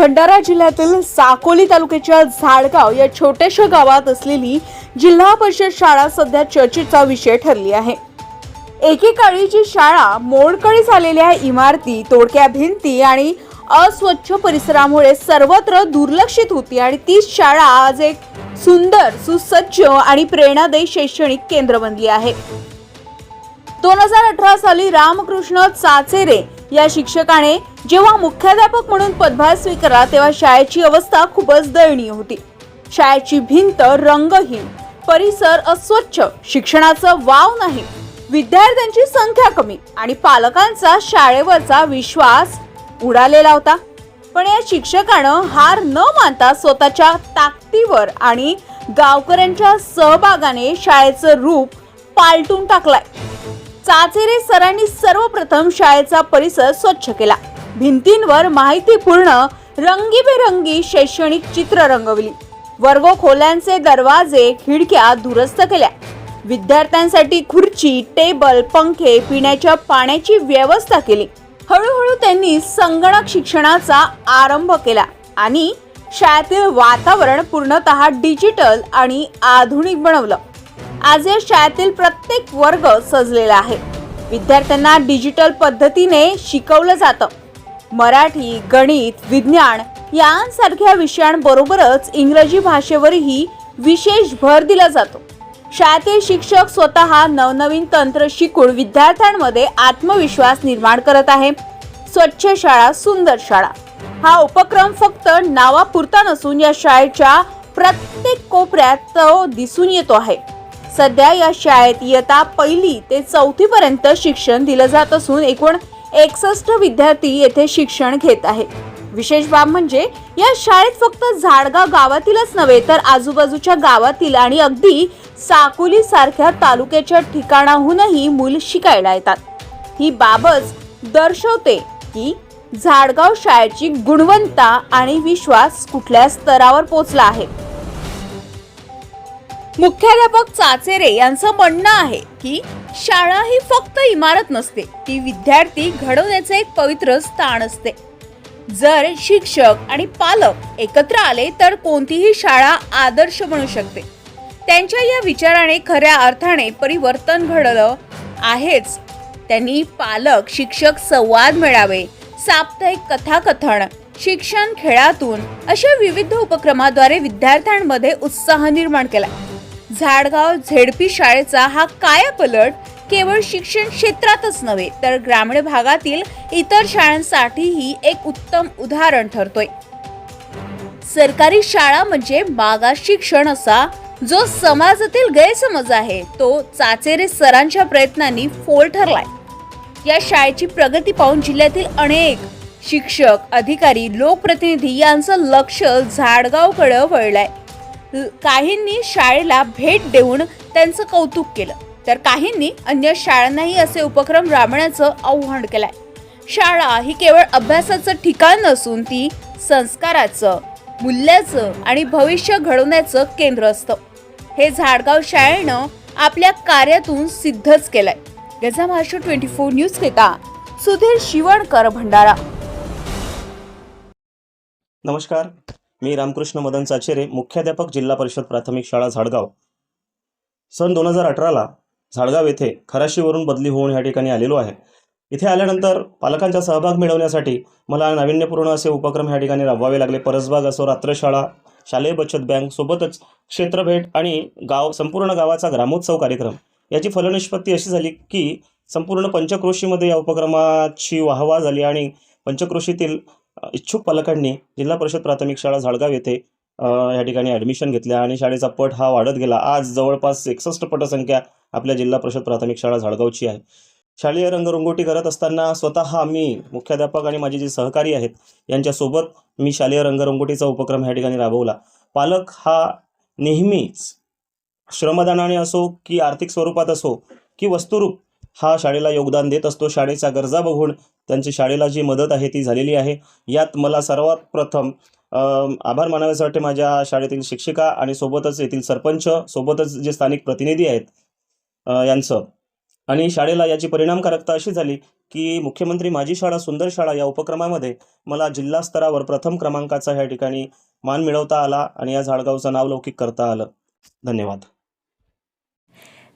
भंडारा जिल्ह्यातील साकोली तालुक्याच्या झाडगाव या छोट्याशा गावात असलेली जिल्हा परिषद शाळा सध्या चर्चेचा विषय ठरली आहे. एकेकाळी जी शाळा मोडकळी झालेल्या इमारती तोडक्या भिंती आणि अस्वच्छ परिसरामुळे सर्वत्र दुर्लक्षित होती आणि तीच शाळा आज एक सुंदर सुसज्ज आणि प्रेरणादायी शैक्षणिक केंद्र बनली आहे. दोन हजार अठरा साली रामकृष्ण चाचेरे या शिक्षकाने जेव्हा मुख्याध्यापक म्हणून पदभार स्वीकारला तेव्हा शाळेची अवस्था खूपच दयनीय होती. शाळेची भिंत रंगहीन परिसर अस्वच्छ शिक्षणाचं वाव नाही. विद्यार्थ्यांची संख्या कमी आणि पालकांचा शाळेवरचा विश्वास उडालेला होता. पण या शिक्षकानं हार न मानता स्वतःच्या ताकदीवर आणि गावकऱ्यांच्या सहभागाने शाळेचं रूप पालटून टाकलाय. चाचेरे सरांनी सर्वप्रथम शाळेचा परिसर स्वच्छ केला. भिंतींवर माहितीपूर्ण रंगीबेरंगी शैक्षणिक चित्र रंगवली. वर्ग खोल्यांचे दरवाजे खिडक्या दुरुस्त केल्या. विद्यार्थ्यांसाठी खुर्ची टेबल पंखे पिण्याच्या पाण्याची व्यवस्था केली. हळूहळू त्यांनी संगणक शिक्षणाचा आरंभ केला आणि शाळेतील वातावरण पूर्णतः डिजिटल आणि आधुनिक बनवलं. आज या शाळेतील प्रत्येक वर्ग सजलेला आहे. विद्यार्थ्यांना डिजिटल पद्धतीने शिकवलं जातं. मराठी गणित विज्ञान यांसारख्या विषयांबरोबरच इंग्रजी भाषेवरही विशेष भर दिला जातो. शाळेतील शिक्षक स्वतः नवनवीन तंत्र शिकून विद्यार्थ्यांमध्ये आत्मविश्वास निर्माण करत आहे. स्वच्छ शाळा सुंदर शाळा. हा उपक्रम फक्त नावापुरता नसून या शाळेच्या प्रत्येक कोपऱ्यात तो दिसून येतो आहे. सध्या या शाळेत इयत्ता पहिली ते चौथी पर्यंत शिक्षण दिलं जात असून एकूण एकसष्ट विद्यार्थी येथे शिक्षण घेत आहेत. विशेष बाब म्हणजे या शाळेत फक्त झाडगाव गावातीलच नव्हे तर आजूबाजूच्या गावातील आणि अगदी साकोली सारख्या तालुक्याच्या ठिकाणाहूनही मुलं शिकायला येतात. ही बाबच दर्शवते की झाडगाव शाळेची गुणवत्ता आणि विश्वास कुठल्या स्तरावर पोचला आहे. मुख्याध्यापक चाचेरे यांचं म्हणणं आहे की शाळा ही फक्त इमारत नसते ती विद्यार्थी घडवण्याचे एक पवित्र स्थान असते. जर शिक्षक आणि पालक एकत्र आले तर कोणतीही शाळा आदर्श बनू शकते. त्यांच्या या विचाराने खऱ्या अर्थाने परिवर्तन घडलं आहेच. त्यांनी पालक शिक्षक संवाद मिळावे साप्ताहिक कथाकथन शिक्षण खेळातून अशा विविध उपक्रमाद्वारे विद्यार्थ्यांमध्ये उत्साह निर्माण केला. झाडगाव झेडपी शाळेचा हा कायापलट केवळ शिक्षण क्षेत्रातच नव्हे तर ग्रामीण भागातील इतर शाळांसाठीही एक उत्तम उदाहरण ठरतोय. सरकारी शाळा म्हणजे मागास शिक्षण असा जो समाजातील गैरसमज आहे तो चाचेरे सरांच्या प्रयत्नांनी फोल ठरलाय. या शाळेची प्रगती पाहून जिल्ह्यातील अनेक शिक्षक अधिकारी लोकप्रतिनिधी यांचं लक्ष झाडगावकडे वळलंय. काहींनी शाळेला भेट देऊन त्यांचं कौतुक केलं. तर काहींनी अन्य शाळांनाही असे उपक्रम राबण्याचं आव्हान केलंय. शाळा ही केवळ अभ्यासाचं ठिकाण नसून ती संस्काराचं मूल्याचं आणि भविष्य घडवण्याचं केंद्र असतं. हे झाडगाव शाळेनं आपल्या कार्यातून सिद्धच केलंय. गजा महाराष्ट्र ट्वेंटी फोर न्यूज घेता सुधीर शिवणकर भंडारा. नमस्कार. मी रामकृष्ण मदन चाचेरे मुख्याध्यापक जिल्हा परिषद प्राथमिक शाळा झाडगाव. सन दोन हजार अठराला झाडगाव येथे खराशीवरून बदली होऊन ह्या ठिकाणी आलेलो आहे. इथे आल्यानंतर पालकांचा सहभाग मिळवण्यासाठी मला नाविन्यपूर्ण असे उपक्रम ह्या ठिकाणी राबवावे लागले. परसबाग असो रात्रशाळा शालेय बचत बँक सोबतच क्षेत्रभेट आणि गाव संपूर्ण गावाचा ग्रामोत्सव कार्यक्रम. याची फलनिष्पत्ती अशी झाली की संपूर्ण पंचक्रोशीमध्ये या उपक्रमाची वाहवा झाली आणि पंचक्रोशीतील इच्छुक पालकांनी जिल्हा परिषद प्राथमिक शाळा झाडगाव येथे या ठिकाणी ॲडमिशन घेतल्या आणि शाळेचा पट हा वाढत गेला. आज जवळपास एकसष्ट पटसंख्या आपल्या जिल्हा परिषद प्राथमिक शाळा झाडगावची आहे. शालेय रंगरंगोटी करत असताना स्वतः मी मुख्याध्यापक आणि माझे जे सहकारी आहेत यांच्यासोबत मी शालेय रंगरंगोटीचा उपक्रम ह्या ठिकाणी राबवला. पालक हा नेहमीच श्रमदानाने असो की आर्थिक स्वरूपात असो की वस्तुरूप हा शाळेला योगदान देत असतो. शाळेच्या गरजा बघून त्यांची शाळेला जी मदत आहे ती झालेली आहे. यात मला सर्वात प्रथम आभार मानावेसे वाटते माझ्या शाळेतील शिक्षिका आणि सोबतच येथील सरपंच सोबतच जे स्थानिक प्रतिनिधी आहेत यांचं. आणि शाळेला याची परिणामकारकता अशी झाली की मुख्यमंत्री माझी शाळा सुंदर शाळा या उपक्रमामध्ये मला जिल्हा स्तरावर प्रथम क्रमांकाचा ह्या ठिकाणी मान मिळवता आला आणि या झाडगावचं नावलौकिक करता आलं. धन्यवाद.